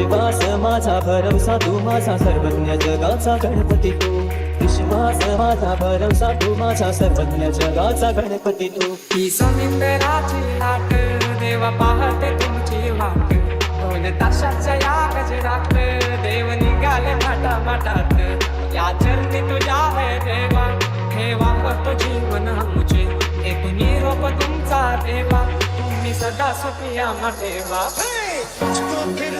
विश्वास माझा भरवसा तू माझा सर्वज्ञ जगाचा गणपती तू. विश्वास माझा भरवसा तू माझा सर्वज्ञ जगाचा गणपती तू. ही समिंदराची लाट देवा पाहते तुमची वाट. दोन ताशाच्या या गजरात देव निघाले माटा माटात या चरणी तुझ्या है देवा ठेवा करतो जीवन आमचे. एक निरोप तुमचा देवा तुम्ही सदा सुखिया तुझको फिर से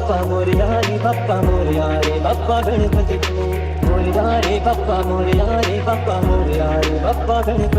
मोरया रे बाप्पा मोरया रे बाप्पा मोरया रे बाप्पा गणपती तू मोरया रे बाप्पा मोरया रे बाप्पा मोरया रे बाप्पा गणपती